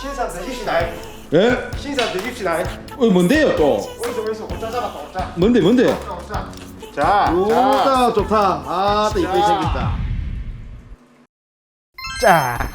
신상 드십시다. 예? 신상 드십시다. 어, 뭔데요 또? 오른쪽 왼쪽 오자 잡았다 오자. 뭔데 뭔데? 오자 오자. 자, 자. 좋다 좋다. 아, 또 이쁘게 자. 생겼다. 자.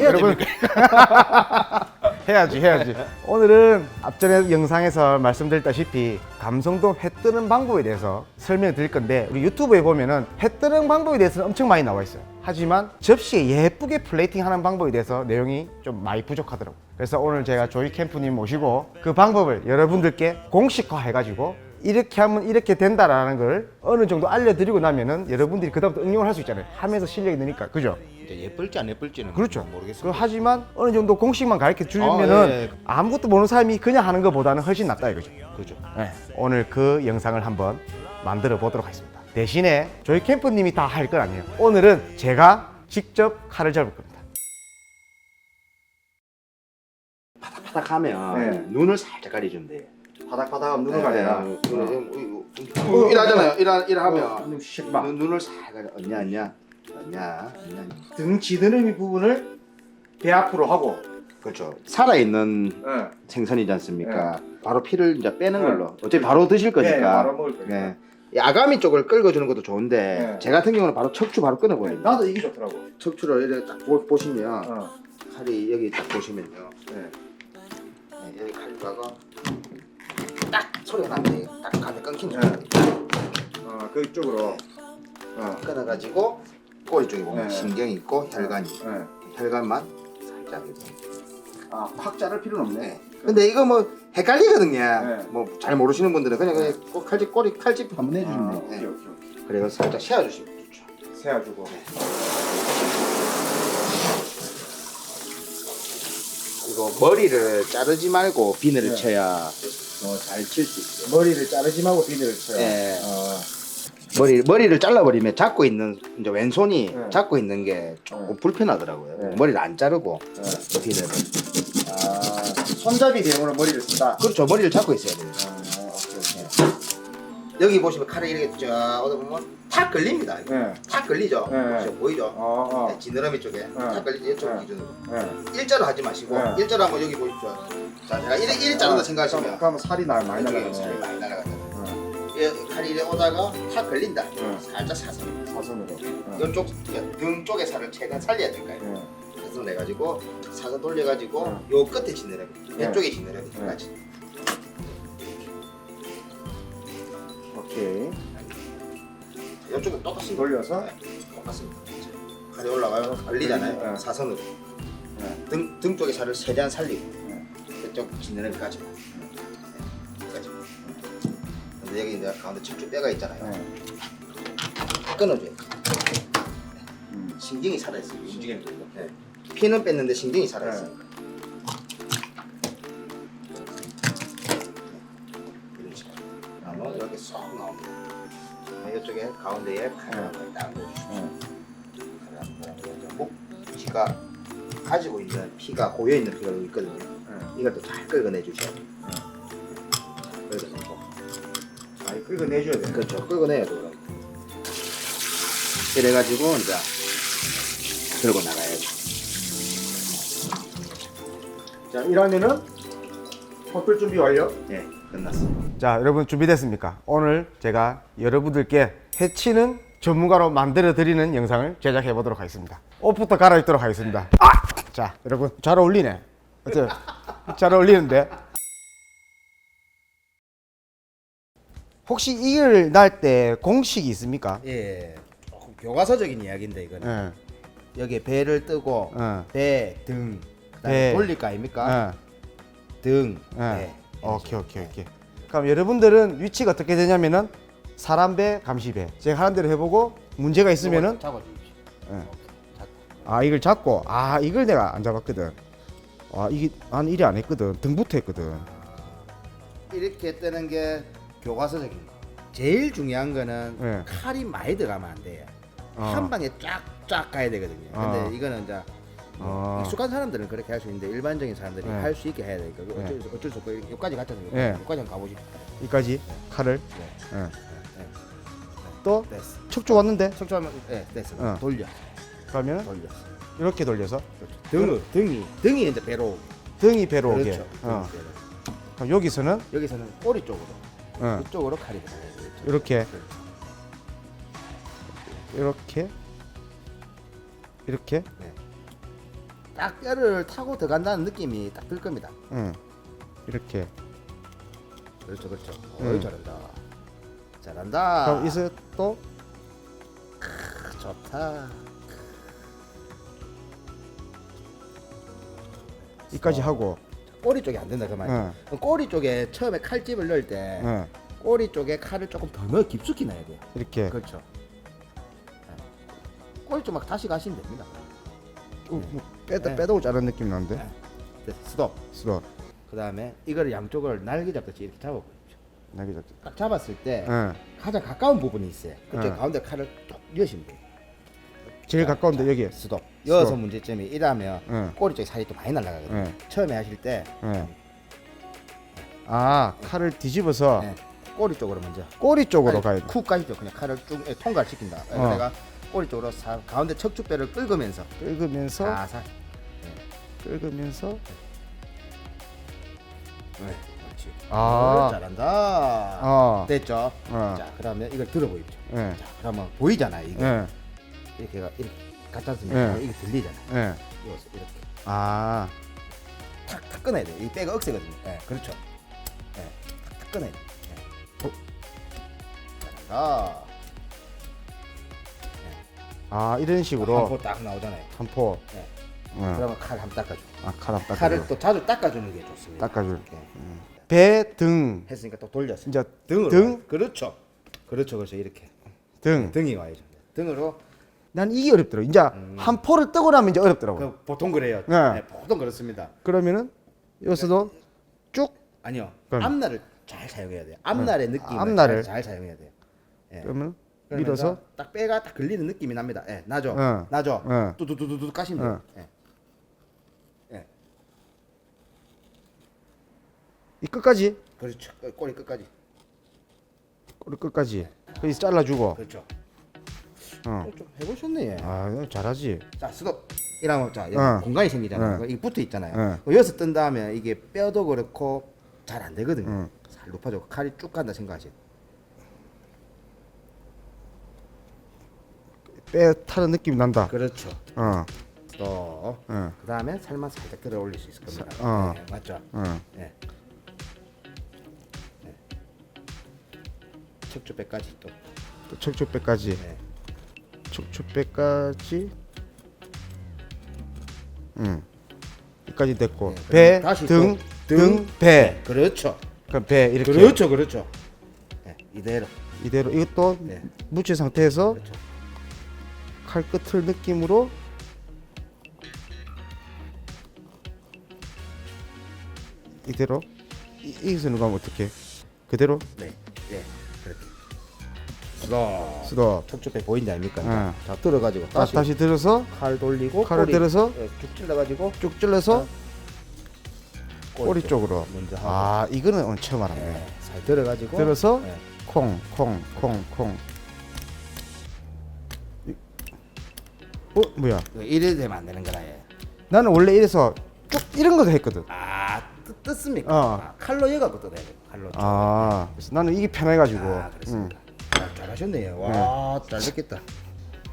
여러분 해야지 해야지 오늘은 앞전에 영상에서 말씀드렸다시피 감성돔 회 뜨는 방법에 대해서 설명을 드릴 건데 우리 유튜브에 보면은 회 뜨는 방법에 대해서는 엄청 많이 나와 있어요 하지만 접시에 예쁘게 플레이팅 하는 방법에 대해서 내용이 좀 많이 부족하더라고요 그래서 오늘 제가 조이 캠프님 모시고 그 방법을 여러분들께 공식화 해가지고 이렇게 하면 이렇게 된다라는 걸 어느 정도 알려드리고 나면은 여러분들이 그다음부터 응용을 할 수 있잖아요 하면서 실력이 느니까 그죠? 이제 예쁠지 안 예쁠지는 그렇죠. 그 모르겠어요. 하지만 어느 정도 공식만 가르쳐 아, 주면은 예. 아무것도 모르는 사람이 그냥 하는 것보다는 훨씬 낫다 이거죠. 그죠. 네. 오늘 그 영상을 한번 만들어 보도록 하겠습니다. 대신에 저희 캠프님이 다 할 건 아니에요. 오늘은 제가 직접 칼을 잡을 겁니다. 바닥하면 네. 눈을 살짝 돼. 바닥바닥하면 눈을 가려라. 어, 일하잖아요. 일하 일하면 어, 봐. 눈, 눈을 살짝 가려. 언냐 언냐 언냐 언냐. 등 지느러미 부분을 배 앞으로 하고. 그렇죠. 살아 있는 네. 생선이지 않습니까? 바로 피를 이제 빼는 네. 걸로. 어차피 바로 드실 거니까. 네, 바로 먹을 거니까. 네. 이 아가미 쪽을 긁어주는 것도 좋은데 네. 제 같은 경우는 바로 척추 바로 끊어버립니다. 나도 이게 좋더라고. 척추를 이렇게 딱 보, 보시면 어. 칼이 여기 딱 보시면요. 네. 네, 여기 칼가가 딱 소리가 나는데 딱 감이 끊기는 네. 소리. 어, 그쪽으로. 어. 끊어가지고 꼬리 쪽에 보면 네. 신경이 있고 혈관이 네. 혈관만 살짝 이렇게. 아, 확 자를 필요는 없네. 네. 근데 이거 뭐 헷갈리거든요. 네. 뭐 잘 모르시는 분들은 그냥 그냥 꼭 칼집 꼬리 칼집 한번 아, 해주시면 오케이, 돼요. 오케이, 오케이. 그리고 살짝 세워 주시면 좋죠. 세워주고. 이거 머리를 자르지 말고 비늘을 네. 쳐야 잘칠 수 있어요. 머리를 자르지 말고 비늘을 쳐요. 네. 어. 머리 머리를 잘라버리면 잡고 있는 이제 왼손이 네. 잡고 있는 게 조금 네. 불편하더라고요. 네. 머리를 안 자르고 네. 비늘을. 아, 손잡이 대용으로 머리를 쓴다. 그렇죠. 머리를 잡고 있어야 돼요. 아, 오케이, 오케이. 여기 보시면 칼을 이렇게 쫙 얻어 보면 탁 걸립니다. 이거. 네. 탁 걸리죠. 네. 그렇죠? 보이죠? 어, 어. 네, 지느러미 쪽에 탁 걸리죠. 이쪽 네. 기준으로. 네. 일자로 하지 마시고 네. 일자로 한번 여기 보십시오. 자, 제가 이래 이래 자른다 생각하시면 그러면 살이 나 많이 이쪽에 살이. 많이 날아가요. 칼이 이래 오다가 탁 걸린다. 네. 살짝 사선. 사선으로. 네. 이쪽 등 쪽에 살을 최대한 살려야 될까요? 네. 사선 내 가지고 사선 돌려 가지고 네. 요 끝에 지느러미, 네. 왼쪽에 지느러미 네. 까지. 오케이. 이쪽은 똑같습니다. 돌려서. 네, 똑같습니다. 칼이 올라가요. 걸리잖아요. 네. 사선으로. 네. 등, 등 쪽에 살을 최대한 살리고 네. 이쪽 지느러미까지. 근데 여기 이제 가운데 척추 뼈가 있잖아요. 네. 끊어줘요. 음. 신경이 살아있어요. 신경이 네. 피는 뺐는데 신경이 살아있어요. 이런 식으로. 그러면 이렇게 쏙 나옵니다. 네, 이쪽에 가운데에 칼을 한번 딱 넣어주시고 네. 칼을 목 피가 가지고 있는 피가 고여 있는 피가 여기 있거든요. 네. 이걸 또 잘 긁어내 주셔야 돼요. 긁어내고 긁어내줘야 돼. 그렇죠. 긁어내야 돼요. 이래가지고 이제 들고 나가야죠. 자, 이러면은 호텔 준비 완료. 네, 끝났습니다. 자, 여러분 준비됐습니까? 오늘 제가 여러분들께 해치는 전문가로 만들어 드리는 영상을 제작해 보도록 하겠습니다. 옷부터 갈아입도록 하겠습니다. 아! 자, 여러분 잘 어울리네. 어때요? 잘 어울리는데. 혹시 이걸 날때 공식이 있습니까? 예, 조금 교과서적인 이야기인데 이거는 예. 여기 배를 뜨고 어. 배, 등, 그다음에. 돌릴 거 아닙니까? 예. 등, 예. 배. 오케이 오케이 오케이. 그럼 여러분들은 위치가 어떻게 되냐면은 사람 배, 감시 배. 제가 하는 대로 해보고 문제가 있으면은 잡아 주십시오. 예. 잡고. 아 이걸 잡고 아 이걸 내가 안 잡았거든. 아 이게 난 일이 안 했거든. 등부터 했거든. 이렇게 뜨는 게 교과서적인 거. 제일 중요한 거는 예. 칼이 많이 들어가면 안 돼요. 어. 한 방에 쫙쫙 가야 되거든요. 근데 어. 이거는 이제 뭐 어. 익숙한 사람들은 그렇게 할 수 있는데 일반적인 사람들이 예. 할수 있게 해야 되니까 그 예. 어쩔, 수, 어쩔 수 없고 여기까지 갔잖아요. 예. 여기까지 한번 가보시죠. 여기까지 칼을. 네. 예. 네. 또 됐어. 척추 왔는데 척추하면 네 됐어. 어. 돌려. 그러면 돌려. 이렇게 돌려서 등을 등이 등이 이제 배로 등이 배로 오게. 그렇죠. 어. 등이 배로. 그럼 여기서는 여기서는 꼬리 쪽으로 어, 들어가야 되겠죠. 이렇게 그렇죠. 이렇게 이렇게 네. 딱 뼈를 타고 들어간다는 느낌이 딱 들 겁니다. 응. 이렇게 그렇죠, 그렇죠. 음. 어이 잘한다. 잘한다. 그럼 이제 또 크, 좋다. 이까지 하고 꼬리 쪽이 안 된다 그 말이야. 응. 그럼 꼬리 쪽에 처음에 칼집을 넣을 때 응. 꼬리 쪽에 칼을 조금 더 넣어 깊숙이 넣어야 돼요. 이렇게 그렇죠. 네. 꼬리 쪽 막 다시 가시면 됩니다. 어, 뭐 빼다 네. 빼도 자른 느낌 나는데 네. 됐어, 스톱. 스톱 그 다음에 이걸 양쪽을 날개 잡듯이 이렇게 잡아보죠. 나기 잡딱 잡았을 때 응. 가장 가까운 부분이 있어요. 그쪽 응. 가운데 칼을 뚝 여시면 돼요. 제일 가까운데 여기 스톱. 여기서 문제점이 이러면 응. 꼬리 쪽에 살이 또 많이 날아가거든요. 응. 처음에 하실 때 응. 아 칼을 뒤집어서 네, 꼬리 쪽으로 먼저 꼬리 쪽으로 아니, 가야 돼쿡 가시죠. 그냥 칼을 쭉 예, 통과시킨다. 어. 내가 꼬리 쪽으로 사, 가운데 척추뼈를 끌으면서 긁으면서 살살. 긁으면서 네, 그렇지. 아. 어, 잘한다. 어. 됐죠. 어. 자, 그러면 이걸 들어보십시오. 예. 자, 그러면 보이잖아요. 이게 예. 이렇게 가 이렇게 갖다 쓰면 예. 이게 들리잖아요. 예. 이거 이렇게 아. 탁탁 꺼내야 돼요. 이 빼가 억세거든요. 예, 그렇죠. 예, 탁탁 꺼내야 돼요. 예. 어. 잘한다. 아 이런 식으로 한포 딱 나오잖아요. 한포 예. 응. 그러면 칼 한번 닦아줘. 아 칼을 닦아 칼을 또 자주 닦아주는 게 좋습니다. 닦아줄. 이렇게. 배 등 했으니까 또 돌렸어. 진짜 등으로. 등? 와요. 그렇죠. 그렇죠, 그렇죠. 이렇게 등. 등이 와야죠. 등으로. 난 이게 어렵더라고. 이제 한 포를 뜨고 나면 이제 어렵더라고. 그 보통 그래요. 네. 네, 보통 그렇습니다. 그러면은 여기서도 쭉 아니요. 그럼. 앞날을 잘 사용해야 돼요. 앞날의 느낌을 앞날을. 잘, 잘 사용해야 돼요. 예. 그러면 그러면서 밀어서 딱 빼가 딱 걸리는 느낌이 납니다. 예, 나죠. 응. 나죠. 응. 뚜두두두두 까시면 돼요. 예. 예. 이 끝까지 그렇죠. 꼬- 꼬리 끝까지. 꼬리 끝까지 거기 잘라주고. 그렇죠. 어. 좀, 좀 해보셨네. 아 잘하지. 자, 스톱. 이러면 자, 여기 응. 공간이 생기잖아요. 응. 이게 붙어 있잖아요. 응. 그 여기서 뜬 다음에 이게 뼈도 그렇고 잘 안 되거든요. 응. 살 높아져. 칼이 쭉 간다 생각하세요. 빼 타는 느낌 난다. 그렇죠. 어. 또 응. 그 다음에 살만 살짝 들어 올릴 수 있을 겁니다. 어. 네, 맞죠? 응. 네. 네. 척추뼈까지 또. 또 척추뼈까지. 네. 척추뼈까지. 응. 여기까지 됐고 네, 배, 다시 등, 또 등, 등. 배. 그렇죠. 그럼 배 이렇게 그렇죠, 그렇죠. 네, 이대로. 이대로 이것도 네. 묻힌 상태에서 그렇죠. 칼 끝을 느낌으로 이대로 이- 여기서 누가 하면 어떻게 그대로 네, 네, 그렇게. 스톱. 스톱 척추뼈 보이는지 아닙니까? 응. 자, 들어가지고 다시, 다시, 다시 들어서 칼 돌리고 칼을 꼬리, 들어서 예, 쭉 찔러가지고 쭉 찔러서 꼬리 쪽 쪽으로 먼저 하고 아 이거는 오늘 처음 알았네 네, 잘 들어가지고 들어서 네. 콩콩 콩콩 어 뭐야 이래 되면 안 되는 거라 얘. 나는 원래 이래서 쭉 이런 것도 했거든 아 뜯, 뜯습니까? 어. 아, 칼로 여갖고 뜯어야 돼. 칼로. 아 그래서 나는 이게 편해가지고 아, 응. 그렇습니다. 아, 잘하셨네요. 와, 잘 됐겠다.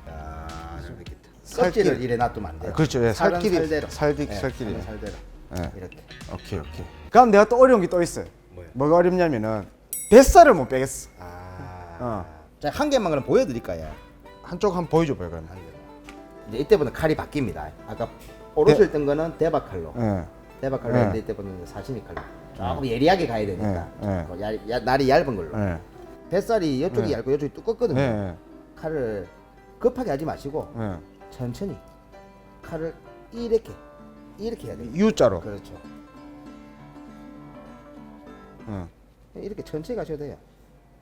야, 잘 됐겠다. 껍질을 이래 놔두면 안 돼요. 그렇죠. 예, 살은 살길이- 살대로. 살디- 예. 살은 살대로. 예. 이렇게. 오케이 오케이. 그럼 내가 또 어려운 게 또 있어요. 뭐요? 뭐가 어렵냐면은 뱃살을 못 빼겠어. 아. 어. 자, 한 개만 그럼 보여드릴까요? 한쪽 한번 보여줘봐요 그러면. 한. 이제 이때부터 칼이 바뀝니다. 아까 오롯을 뜬 거는 대박칼로. 예. 대박칼로 네. 했는데 이때부터는 사시미 칼로. 조금 예리하게 가야 되니까. 네, 네. 뭐 얇- 얇- 날이 얇은 걸로. 예. 뱃살이 이쪽이 네. 얇고 이쪽이 두껍거든요. 예. 칼을 급하게 하지 마시고 예. 천천히 칼을 이렇게 이렇게 해야 돼요. U자로. 그렇죠. 예. 이렇게 천천히 가셔야 돼요.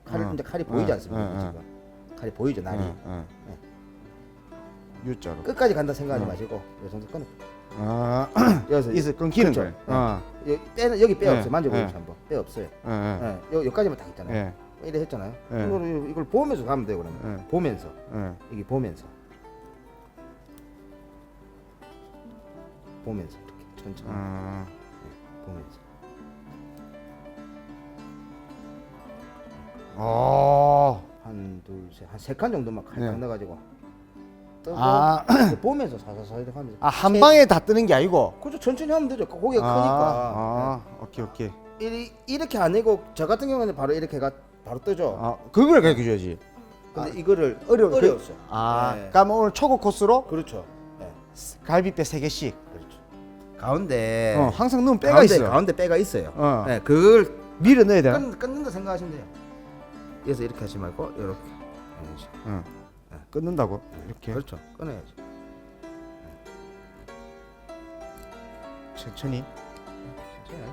칼을 어. 이제 칼이 보이지 어, 않습니까? 어, 어. 지금 칼이 보이죠 날이 예. 예. U자로. 끝까지 간다 생각하지 어. 마시고 요 정도 끊어. 아. 여기서 있어 끊기는 그렇죠. 거예요. 아. 여기 빼는 여기 뼈 네, 없어요. 만져보십시오 네. 한번. 뼈 없어요. 예. 요 여기까지만 딱 있잖아요. 예. 이래 했잖아요. 네. 이걸 이걸 보면서 가면 돼요 그러면. 네. 보면서 예. 이게 보면서. 보면서 이렇게 천천히 음, 보면서. 어, 한, 둘, 셋, 한 세 칸 정도만 칼딱 네. 넣어가지고 뜨고 아. 이렇게 보면서 사사사 이렇게 하면서 아, 한 세- 방에 다 뜨는 게 아니고. 그렇죠 천천히 하면 되죠 고기가 아, 크니까 아, 오케이, 오케이. 네. 이리, 이렇게 안 내고 저 같은 경우는 바로 이렇게 가 바로 뜨죠 아, 그걸 가르쳐 줘야지. 근데 이거를 어려워. 그- 어려웠어 요 아, 네. 그럼 오늘 초급 코스로 그렇죠 네. 갈비뼈 세 개씩. 그렇죠 가운데 어, 항상 넣으면 빼가 가운데, 있어. 가운데 빼가 있어요 어. 네, 그걸 밀어 넣어야 되나? 끊, 끊는다 생각하시면 돼요 그래서 이렇게 하지 말고 이렇게 이런 식으로. 응. 끊는다고 이렇게 그렇죠 끊어야지 천천히. 천천히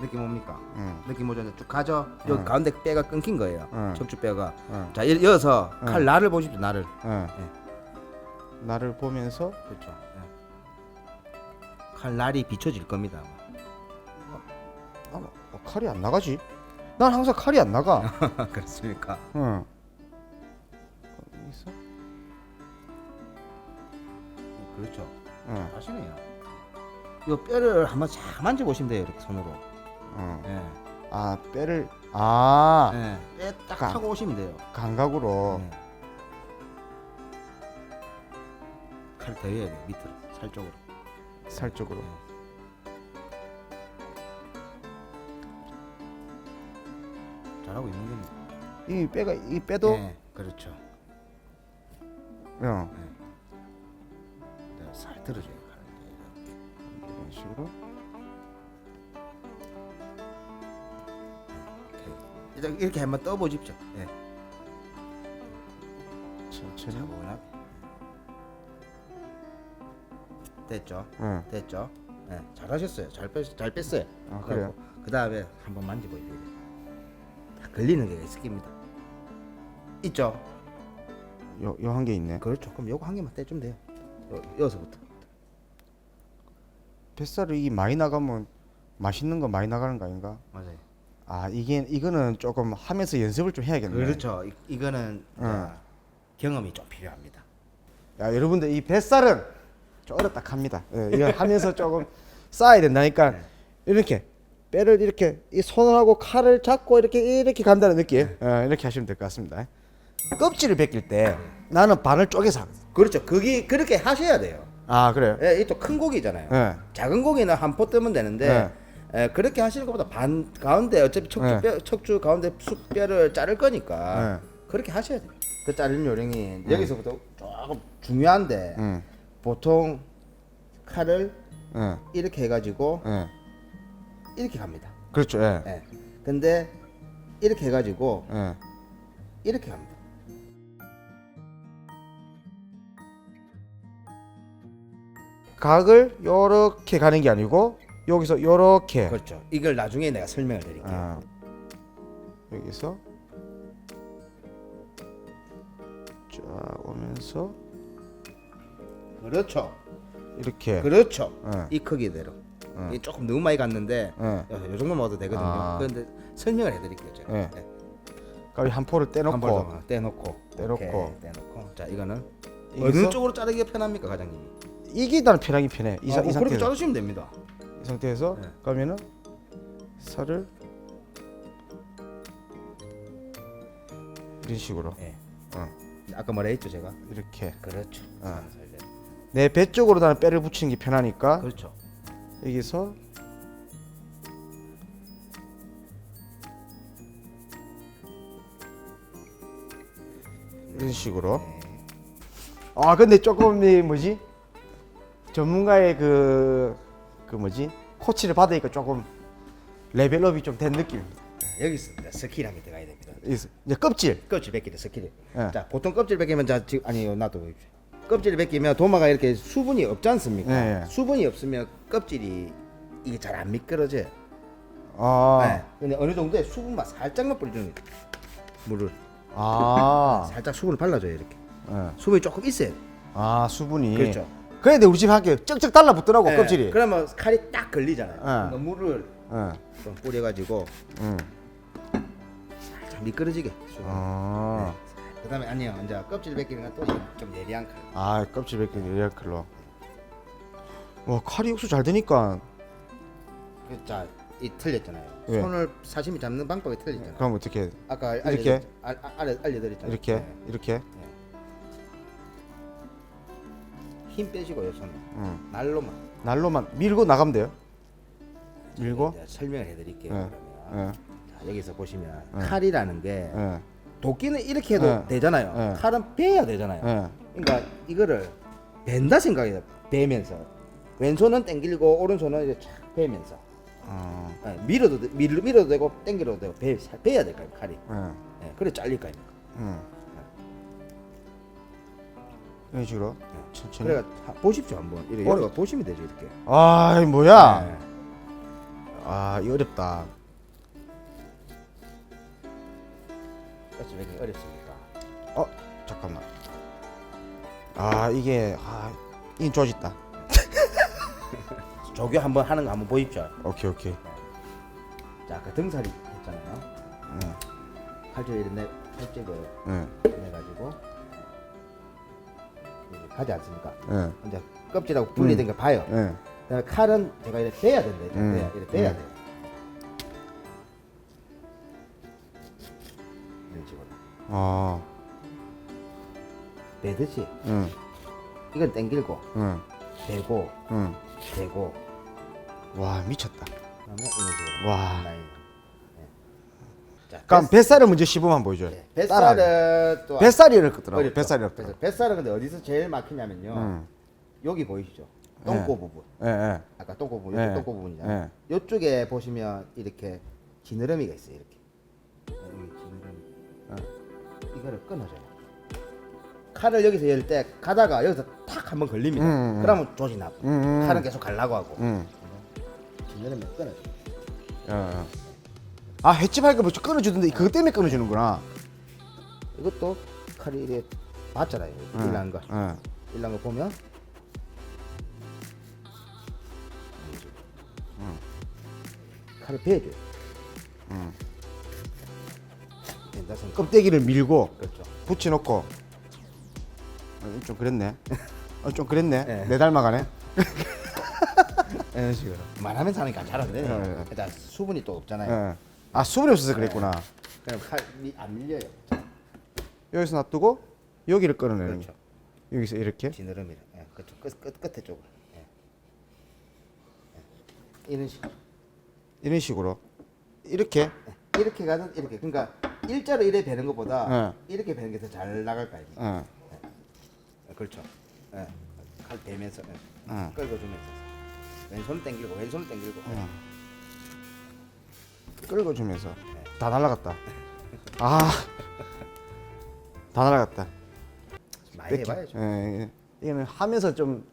느낌 뭡니까? 응. 느낌 오죠? 쭉 가죠. 여기 가운데 뼈가 끊긴 거예요. 응. 척추 뼈가. 응. 자, 이- 이어서 응. 칼 나를 보십시오. 나를. 응. 나를 보면서 그렇죠. 예. 칼 날이 비춰질 겁니다. 아, 어, 칼이 안 나가지? 난 항상 칼이 안 나가. 그렇습니까? 응. 있어? 그렇죠. 응. 하시네요. 이 뼈를 한번 잘 만져 보시면 돼요. 이렇게 손으로. 응. 예. 아 뼈를 아 예. 뼈딱 가- 타고 오시면 돼요. 감각으로. 예. 칼 대야 돼. 밑으로. 살 쪽으로. 살 쪽으로. 잘하고 있는 겁니다. 이 뼈가 이 뼈도 예. 그렇죠. 응. 내가 살 들어줘요. 칼. 이런 식으로. 일단 이렇게 한번 떠보십시오. 예. 천천히. 차분하게. 됐죠? 응. 됐죠? 예. 잘하셨어요. 잘 뺐, 잘 뺐어요. 아, 그래요? 그 다음에 한번 만져보세요. 다 걸리는 게 있을 겁니다. 있죠? 요 요 한 개 있네. 그렇죠. 그럼 요거 한 개만 떼주면 돼요. 요, 여기서부터. 뱃살이 많이 나가면 맛있는 거 많이 나가는 거 아닌가? 아 이게 이거는 조금 하면서 연습을 좀 해야겠네. 그렇죠. 이, 이거는 응. 자, 경험이 좀 필요합니다. 야 여러분들 이 뱃살은 좀 어렵다 합니다. 예, 이거 하면서 조금 쌓아야 된다니까 네. 이렇게 뼈를 이렇게 이 손하고 칼을 잡고 이렇게 이렇게 간다는 느낌. 네. 어, 이렇게 하시면 될 것 같습니다. 껍질을 벗길 때 나는 반을 쪼개서 하거든. 그렇죠. 그게 그렇게 하셔야 돼요. 아 그래요? 예, 이또 큰 고기잖아요. 예. 작은 고기는 한 포 뜨면 되는데 예, 그렇게 하시는 것보다 반 가운데 어차피 척추 네. 뼈, 척추 가운데 숙뼈를 자를 거니까 네. 그렇게 하셔야 돼요. 그 자르는 요령이 여기서부터 조금 중요한데 응. 보통 칼을 응. 이렇게 해가지고 응. 이렇게 갑니다. 그렇죠. 예. 예. 근데 이렇게 해가지고 예. 이렇게 갑니다. 각을 요렇게 가는 게 아니고 여기서 요렇게. 그렇죠. 이걸 나중에 내가 설명을 드릴게요. 아, 여기서 쫙 오면서 그렇죠. 이렇게. 그렇죠. 예. 이 크기대로. 응. 이 조금 너무 많이 갔는데 예. 요 정도 먹어도 되거든요. 아. 그런데 설명을 해드릴게요. 제가. 예. 네. 가위 한 포를 떼놓고 한벌 더 떼놓고 떼놓고. 오케이, 떼놓고 자 이거는 여기서? 어느 쪽으로 자르기가 편합니까 과장님이? 이게 나는 편하긴 편해. 이, 사, 아, 이뭐 그렇게 상태에서 자르시면 됩니다. 이 상태에서 네. 그러면은 살을 이런 식으로 예. 어, 아까 뭐라 했죠 제가? 이렇게 그렇죠. 어. 살살. 내배 쪽으로 나는 뼈를 붙이는 게 편하니까 그렇죠. 여기서 이런 식으로 네. 아 근데 조금 이 뭐지 전문가의 그 그 뭐지 코치를 받으니까 조금 레벨업이 좀 된 느낌입니다. 여기서 이제 스킬 한개 들어가야 됩니다. 이제 껍질 껍질 벗기는 스킬이. 예. 자 보통 껍질 벗기면 자 지금 아니요 나도 껍질 벗기면 도마가 이렇게 수분이 없지 않습니까? 예, 예. 수분이 없으면 껍질이 이게 잘 안 미끄러져 요. 아, 네. 근데 어느 정도의 수분만 살짝만 뿌려주는 거예요. 물을 아, 살짝 수분을 발라줘요 이렇게. 예. 수분이 조금 있어야 돼. 아 수분이 그렇죠. 그런데 우리 집 학교 쩍쩍 달라붙더라고 예, 껍질이. 그러면 칼이 딱 걸리잖아요. 예. 그러니까 물을 예. 좀 뿌려가지고 음. 살짝 미끄러지게. 아. 그다음에 아니요 이제 껍질 벗기는 건또좀 예리한 칼. 아 껍질 벗긴 예리한 칼로. 와 칼이 육수 잘 되니까 그, 자, 이 틀렸잖아요. 예. 손을 사시미 잡는 방법이 틀렸잖아요. 그럼 어떻게 아까 이렇게? 알려드, 알려드렸잖아요. 이렇게 네. 이렇게 힘 빼시고요 손. 응. 날로만. 날로만 밀고 나가면 돼요. 밀고 이제 설명을 해드릴게요. 예. 그러면 예. 자, 여기서 보시면 예. 칼이라는 게 예. 도끼는 이렇게 해도 예. 되잖아요. 예. 칼은 빼야 되잖아요. 예. 그러니까 이거를 벤다 생각이에요. 베면서 왼손은 당길고 오른손은 이제 촥 베면서 어. 예, 밀어도 돼- 밀, 밀어도 되고 당겨도 되고 배, 베야 될까요 칼이. 예. 예, 그래 잘릴 거 아닙니까. 응. 이런 식으로 천천히. 그래 보십시오 한번 이렇게 어. 여기가 보시면 되죠 이렇게. 아, 이 뭐야? 예. 아, 이 어렵다. 왜 이렇게 어렵습니까? 어, 잠깐만. 아, 이게 아, 이 좋아졌다. 조교 한번 하는 거 한번 보십시오. 오케이, 오케이. 자, 아까 등살이 했잖아요. 응. 칼질 이런 칼집을 응. 내가지고 가지 않습니까? 응. 이제 껍질하고 분리된 거 봐요. 응. 그다음에 칼은 제가 이렇게 빼야 된다. 이렇게 음. 빼야, 이렇게 빼야 음. 돼요. 이런 식으로 어. 빼듯이 응. 이건 당길고 응. 대고 응. 대고 와, 미쳤다. 그다음에 이런 식으로 와. 라인. 네. 자, 그럼 뱃살을 먼저 한번 보여줘요. 뱃- 따라하게. 뱃살은 또 뱃살이 이렇더라고. 어렵죠. 뱃살이 그래서 이렇더라고. 뱃살은 근데 어디서 제일 막히냐면요. 응. 여기 보이시죠? 똥꼬 부분. 예, 예. 아까 똥꼬 부분, 네. 이쪽 똥꼬 부분이잖아요. 이쪽에 보시면 이렇게 지느러미가 있어요. 이렇게 네, 여기 지느러미. 이거를 끊어줘요. 칼을 여기서 열 때 가다가 여기서 탁 한번 걸립니다. 음, 음, 음. 그러면 조지 나고 음, 음. 칼은 계속 갈라고 하고 응. 지느러미 끊어줘요. 예, 예. 아, 횟집 할거 뭐 끊어주던데 그것 때문에 끊어주는구나. 이것도 칼이 이렇게 맞잖아요. 응. 일난 거, 예. 일난 거 보면 칼을 베줘요. 응. 생각. 껍데기를 밀고 그렇죠. 붙여놓고 어, 좀 그랬네. 어, 좀 그랬네. 네. 내 닮아가네. 이런 식으로. 말하면 사니까 잘 안 되네. 예, 예. 일단 수분이 또 없잖아요. 예. 아 수분이 없어서 그랬구나. 그럼 칼이 안 밀려요. 여기서 놔두고 여기를 끌어내는 그렇죠. 거. 여기서 이렇게. 지느러미를. 예, 그쪽 끝, 끝 끝에 쪽으로. 예. 예. 이런 식으로. 이런 식으로 이렇게 예. 이렇게 가든 이렇게. 그러니까 일자로 이래 베는 것보다 예. 이렇게 베는 게 더 잘 나갈 거 아니에요. 어. 예, 그렇죠. 예. 칼 베면서 예. 응. 끌고 주면서 왼손 당기고 왼손 당기고. 예. 응. 끌고 주면서 다 날라갔다. 아. 다 날라갔다. 많이 해봐야죠. 예, 예. 이거는 하면서 좀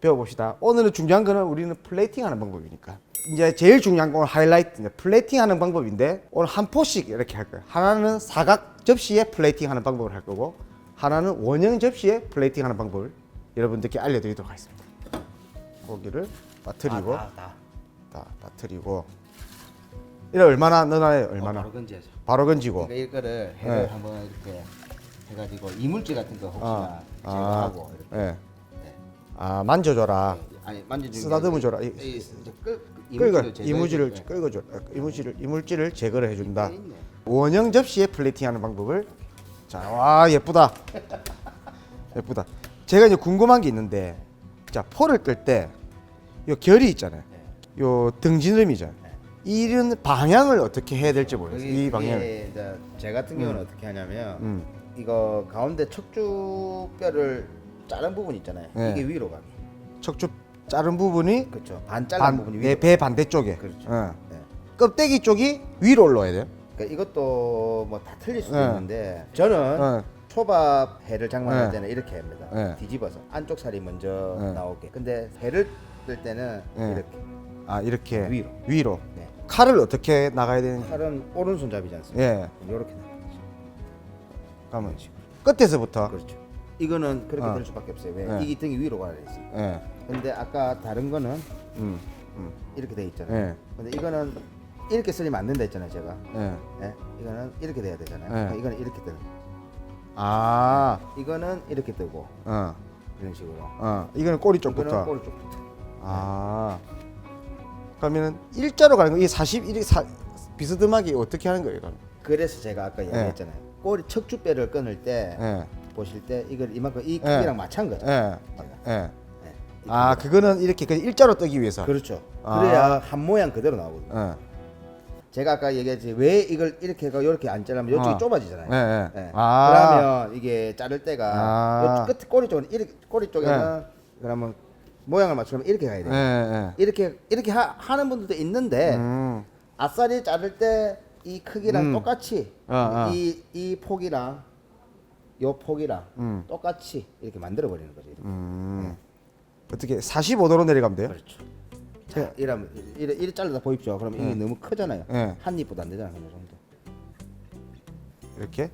배워봅시다. 오늘은 중요한 거는 우리는 플레이팅하는 방법이니까. 이제 제일 중요한 건 하이라이트, 이제 플레이팅하는 방법인데 오늘 한 포씩 이렇게 할 거예요. 하나는 사각 접시에 플레이팅하는 방법을 할 거고, 하나는 원형 접시에 플레이팅하는 방법을 여러분들께 알려드리도록 하겠습니다. 고기를 빠뜨리고, 아, 다, 다. 다 빠뜨리고, 이래 얼마나 넣어놔요? 얼마나? 어, 바로 건져야죠. 바로 건지고. 그러니까 이거를 해를 네. 한번 이렇게 해가지고 이물질 같은 거 혹시나 아, 아, 제거하고 이렇게. 예. 네. 아 만져줘라. 아니 만져주는 쓰다듬어 줘라. 이, 이- 이, 이제 끌 이물질을 줄 거예요. 끌고 줘. 이물질을 이물질을 제거를 해준다. 원형 접시에 플레이팅하는 방법을 자, 와 예쁘다. 예쁘다. 제가 이제 궁금한 게 있는데, 자 포를 끌 때 요 결이 있잖아요. 네. 요 등지름이잖아요. 이런 방향을 어떻게 해야 될지 모르겠어요. 이 방향을. 이제 제 같은 경우는 어떻게 하냐면 음. 이거 가운데 척추뼈를 자른 부분 있잖아요. 네. 이게 위로 가게. 척추 자른 부분이 그렇죠. 반 잘린 부분이 반, 위로. 배, 배 반대쪽에. 그렇죠. 어. 네. 껍데기 쪽이 위로 올라와야 돼요. 그러니까 이것도 뭐 다 틀릴 수도 네. 있는데 저는 어. 초밥 회를 장만할 네. 때는 이렇게 합니다. 네. 뒤집어서 안쪽 살이 먼저 네. 나오게. 근데 회를 뜰 때는 네. 이렇게. 아 이렇게 위로. 위로. 네. 칼을 어떻게 나가야 되는지. 칼은 오른손잡이지 않습니까? 예. 이렇게 나가죠. 그러면 끝에서부터. 그렇죠. 이거는 그렇게 어. 될 수밖에 없어요. 왜? 네. 이기 등이 위로 가야 되지. 예. 근데 아까 다른 거는 음. 음. 이렇게 돼 있잖아요. 예. 근데 이거는 이렇게 쓰리면 안 된다 했잖아요, 제가. 예. 예? 이거는 이렇게 돼야 되잖아요. 네. 그러니까 이거는 이렇게 되는. 아, 이거는 이렇게 뜨고 어, 이런 식으로. 어. 이거는 꼬리 쪽부터. 이거는 꼬리 쪽부터. 아. 그러면은 일자로 가는 거, 이 41이 사, 비스듬하게 어떻게 하는 거예요, 그럼? 그래서 제가 아까 얘기했잖아요. 꼬리 척추뼈를 끊을 때 예, 보실 때 이걸 이만큼 이 예. 크기랑 맞춘 거죠. 예, 예. 예. 아, 그거는 이렇게 그냥 일자로 뜨기 위해서. 그렇죠. 아. 그래야 한 모양 그대로 나오거든요. 예, 제가 아까 얘기했지 왜 이걸 이렇게 해가 이렇게 안 자르면 이쪽이 어. 좁아지잖아요. 예, 예. 예. 아. 그러면 이게 자를 때가 아. 요 끝 꼬리 쪽은 이렇게 꼬리 쪽에는 그러면 모양을 맞추려면 이렇게 가야 예, 돼요. 예. 이렇게 이렇게 하, 하는 분들도 있는데 음, 아싸리 자를 때 이 크기랑 음. 똑같이 어, 어. 이이 폭이랑 요 폭이랑 음. 똑같이 이렇게 만들어 버리는 거죠. 이렇게. 음. 어떻게 45도로 내려가면 돼요? 그렇죠. 자, 이러면 이래 이래 잘라다 보입시오. 그러면 이게 너무 크잖아요. 예. 한 입보다 안 되잖아요. 이 정도. 이렇게.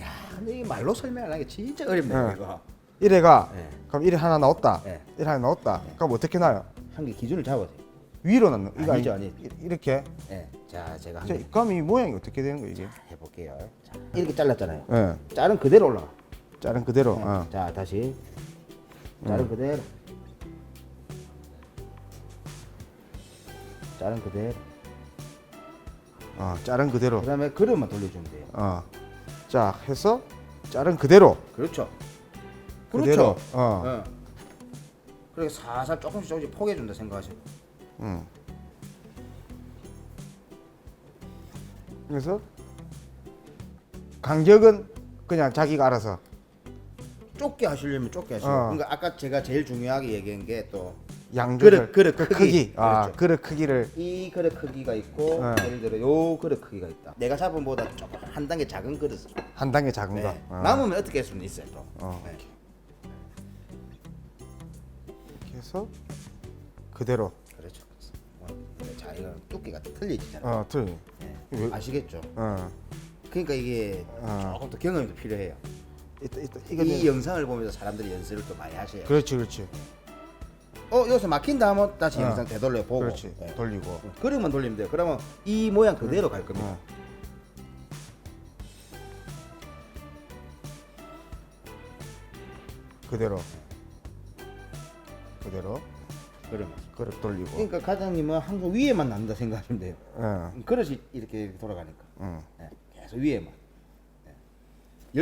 야, 근데 이게 말로 설명하는 게 진짜 어렵네요. 예. 이거. 이래가 예. 그럼 이래 하나 나왔다. 예. 이래 하나 나왔다. 그럼 어떻게 나요? 한 개 기준을 잡아야 돼요. 위로 넣는 이거 아니죠, 아니- 아니죠. 이- 이렇게. 예. 자, 제가 한 자, 개 그럼 이 모양이 어떻게 되는 거예요, 이게? 해볼게요. 자, 이렇게 잘랐잖아요. 예. 자른 그대로 올라가. 자른 그대로. 예. 어. 자, 다시 자른 그대로. 자른 그대로. 어, 자른 그대로. 그 다음에 그릇만 돌려주면 돼요. 어. 자, 해서 자른 그대로. 그렇죠. 그대로. 그렇죠. 어. 예. 그렇게 살살 조금씩 조금씩 포개준다 생각하시면. 음. 그래서 간격은 그냥 자기가 알아서. 좁게 하시려면 좁게 하시고. 어. 그러니까 아까 제가 제일 중요하게 얘기한 게또이 양조절. 그릇, 그릇 그 크기. 아, 그렇죠. 그릇 크기를. 그릇 크기가 있고 네. 예를 들어 요 그릇 크기가 있다. 내가 잡은 보다 조금 한 단계 작은 그릇. 한 단계 작은 거. 네. 어. 남으면 어떻게 할 수는 있어요 또. 어. 네. 해서 그대로. 그렇죠. 어, 자 이건 두께가 틀리지잖아요. 어, 틀. 네. 왜- 아시겠죠? 어. 그러니까 이게 어. 조금 더 경험이 더 필요해요. 이따 이따 이 이거는 영상을 보면서 사람들이 연습을 또 많이 하셔요. 그렇지, 그렇지. 어 여기서 막힌다 하면 다시 어. 영상 되돌려 보고. 그렇지. 네. 돌리고. 그림만 돌리면 돼요. 그러면 이 모양 그대로 갈 겁니다. 어. 그대로. 그대로. 그러면. 그릇 돌리고. 그러니까 과장님은 항상 위에만 남는다 생각하시면 돼요. 예. 그릇이 이렇게 돌아가니까 응. 네, 계속 위에만 네.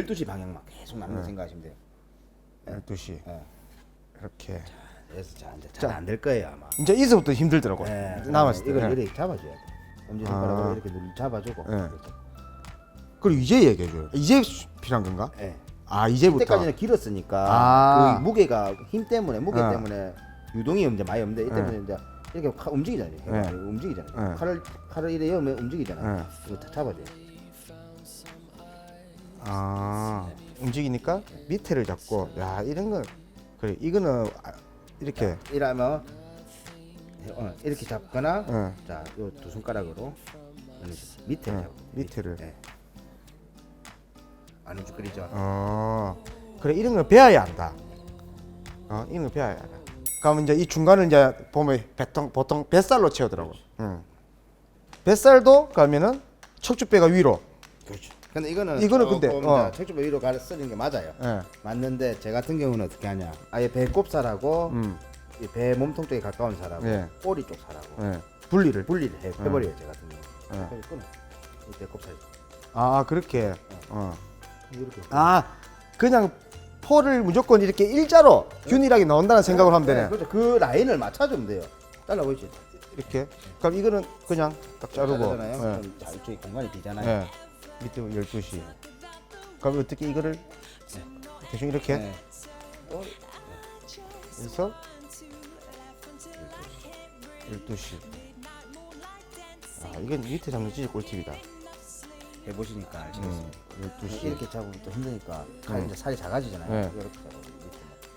12시 방향만 계속 네. 생각하시면 돼요. 12시. 네. 이렇게. 그래서 자, 이제 잘안 될 거예요 아마. 이제 이제부터 힘들더라고. 네, 남았을 때. 이걸 예. 이렇게 잡아줘야 돼. 엄지 손가락으로 아. 이렇게 눌 잡아주고. 네. 이렇게. 그리고 이제 얘기해줘요. 이제 수- 필요한 건가? 네. 아 이제부터. 이때까지는 길었으니까 아. 그 무게가 힘 때문에 무게 어. 때문에 유동이 이제 많이 없는데 이 때문에 네. 이제 이렇게 칼 움직이잖아요. 네. 움직이잖아요. 네. 칼을 칼을 이래 여면 움직이잖아요. 네. 이거 다 잡아야 돼. 아 움직이니까 밑에를 잡고. 야 이런 건 그래 이거는 아, 이렇게. 이러면 어, 이렇게 잡거나 네. 자, 요 두 손가락으로 이런 식으로 밑에 네, 밑에를. 네. 안 움직이죠. 어 그래 이런 걸 배워야 한다. 어 이런 걸 배워야 알아. 그러면 이제 이 중간을 이제 보면 보통 보통 뱃살로 채우더라고. 응. 뱃살도 가면은 척추뼈가 위로. 그렇죠. 근데 이거는 이거는 근데, 조금 어. 척추 위로 가려 쓰는 게 맞아요. 예. 맞는데 제 같은 경우는 어떻게 하냐? 아예 배꼽살하고 음. 이 배 몸통 쪽에 가까운 살하고 예. 꼬리 쪽 살하고 예. 분리를. 분리를 해, 해버려요 제 같은 경우. 예. 그래서 끊어. 이 배꼽살 아 그렇게. 어. 이렇게. 아 그냥 포를 무조건 이렇게 일자로 균일하게 넣는다는 생각을 하면 되네. 그렇죠. 그 라인을 맞춰주면 돼요. 잘라 보이지? 이렇게. 그럼 이거는 그냥 딱 자르고. 자르잖아요. 예. 그럼 자, 이쪽에 공간이 비잖아요. 예. 밑에 12시. 그럼 어떻게 이거를 대충 이렇게 네. 어, 해서 12시. 아, 이건 밑에 잡는 진짜 꿀팁이다. 해보시니까 아시겠어요. 음, 12시. 이렇게 잡으면 또 힘드니까 칼 음. 이제 살이 작아지잖아요. 네. 이렇게 잡으면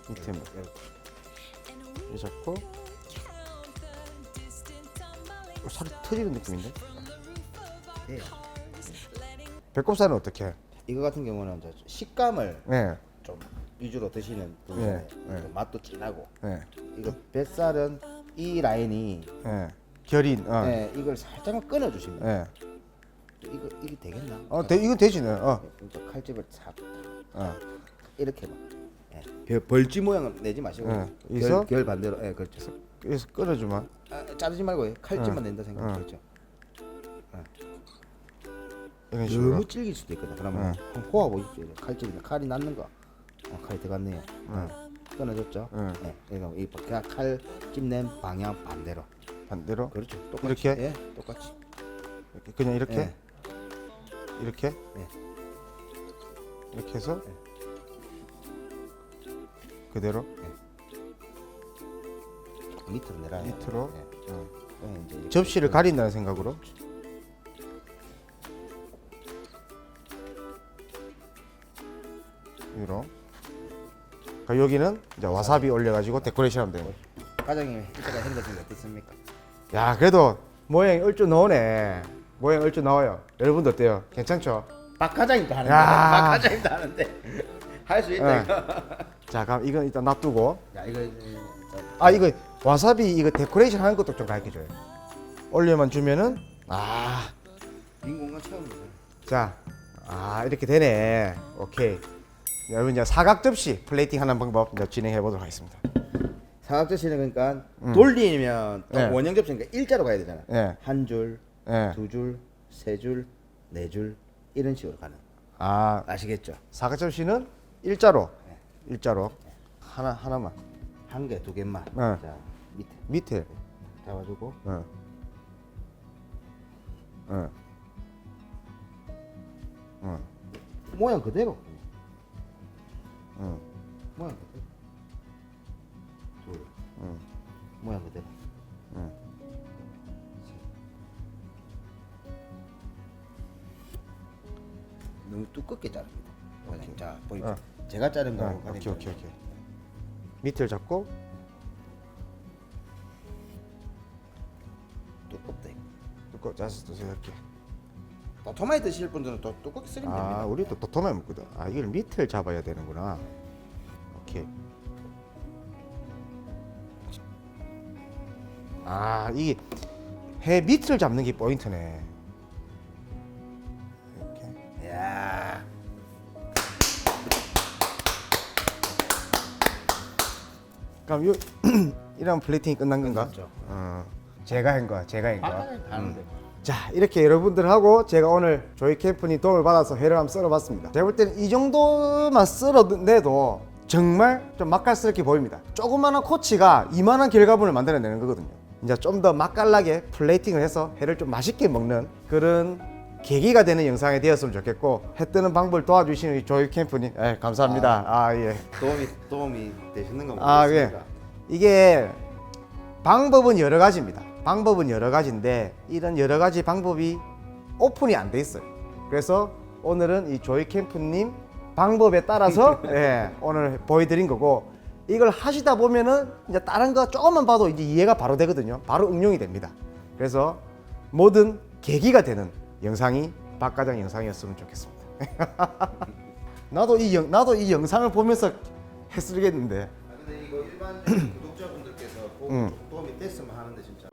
밑에 밑에 이렇게. 이렇게 잡고 어, 살이 터지는 느낌인데? 예. 배꼽살은 어떻게 해? 이거 같은 경우는 이제 식감을 네. 좀 위주로 드시는 분인데 네, 네. 좀 맛도 진하고 네. 이거 뱃살은 이 라인이 네. 결인. 어. 네, 이걸 살짝만 끊어주시면 네. 또 이거 이게 되겠나? 어, 대, 이건 되지네. 어. 이제 칼집을 싹 어. 이렇게 봐. 예. 별- 벌집 모양을 내지 마시고 예. 여기서? 결, 결 반대로 예 그렇죠. 그래서 끊어주면 아, 자르지 말고 칼집만 어. 낸다 생각 어. 그렇죠. 이런 식으로. 너무 질길 수도 있거든. 그러면 어. 한번 포화 보십시오. 칼집이 칼이 났는 거. 어, 칼이 들어갔네요. 어. 끊어졌죠. 어. 예. 그러니까 이 그냥 칼집 낸 방향 반대로. 반대로 그렇죠. 똑같이. 이렇게? 예, 똑같이. 이렇게, 그냥 이렇게 예. 이렇게 네. 이렇게 해서 그대로 밑으로 내려. 밑으로 예. 어. 예, 이제 이렇게. 접시를 가린다는 생각으로 위로 그러니까 여기는 이제 와사비 올려가지고 데코레이션하면 거죠. 과장님 이때가 생각이 어떻습니까? 야 그래도 모양이 얼추 나오네 모양 얼추 나와요 여러분도 어때요 괜찮죠? 박 과장님도 하는데. 야. 박 과장님도 하는데. 할 수 있다 예. 이거. 자 그럼 이건 일단 놔두고 야 이거 아 이거 와사비 이거 데코레이션 하는 것도 좀 가르쳐 줘요 올려만 주면은 아 빈 공간 처음이다. 자, 아 이렇게 되네. 오케이. 여러분 이제 사각 접시 플레이팅 하는 방법 이제 진행해 보도록 하겠습니다. 사각 접시는 그러니까 돌리면 또 네. 원형 접시니까 일자로 가야 되잖아. 예. 한 줄, 예. 두 줄, 세 줄, 네 줄 이런 식으로 가는. 아 아시겠죠? 사각 접시는 일자로, 일자로 하나 하나만 한 개, 두 개만. 네. 자 밑에 밑에. 잡아주고 어. 어. 어. 모양 그대로. 어. 모양 그대로. 둘. 어. 모양 그대로. 너무 두껍게 자릅니다. 과장님. 자 보이죠? 어. 제가 자른 어. 과장님 오케이 오케이 오케이. 밑을 잡고. 이거. 뚜껑 짜서 드세요 이렇게. 또 토마토 드실 분들은 또 두껍게 썰으면 아, 됩니다. 우리 또 도톰해 먹거든. 아, 이걸 밑을 잡아야 되는구나. 오케이. 아, 이게 해 밑을 잡는 게 포인트네. 그럼 요 이런 플레이팅이 끝난 건가? 끝났죠. 어. 제가 한 거야. 제가 한 거야. 다 하는데. 자 이렇게 여러분들하고 제가 오늘 조이 캠프님 도움을 받아서 회를 한번 썰어봤습니다 제가 볼 때는 이 정도만 썰어내도 정말 좀 맛깔스럽게 보입니다 조그마한 코치가 이만한 결과물을 만들어내는 거거든요 이제 좀 더 맛깔나게 플레이팅을 해서 회를 좀 맛있게 먹는 그런 계기가 되는 영상이 되었으면 좋겠고 해 뜨는 방법을 도와주시는 이 조이 캠프님 예, 감사합니다 아 예 도움이 도움이 되시는 거 아, 모르겠습니다. 예. 이게 방법은 여러 가지입니다. 방법은 여러 가지인데 이런 여러 가지 방법이 오픈이 안 돼 있어요. 그래서 오늘은 이 조이 캠프님 방법에 따라서 예, 오늘 보여드린 거고 이걸 하시다 보면은 이제 다른 거 조금만 봐도 이제 이해가 바로 되거든요. 바로 응용이 됩니다. 그래서 모든 계기가 되는 영상이 박과장 영상이었으면 좋겠습니다. 나도 이 영, 나도 이 영상을 보면서 했으겠는데. 아, 근데 이거 일반 구독자분들께서 보고 음. 도움이 됐으면 하는데 진짜.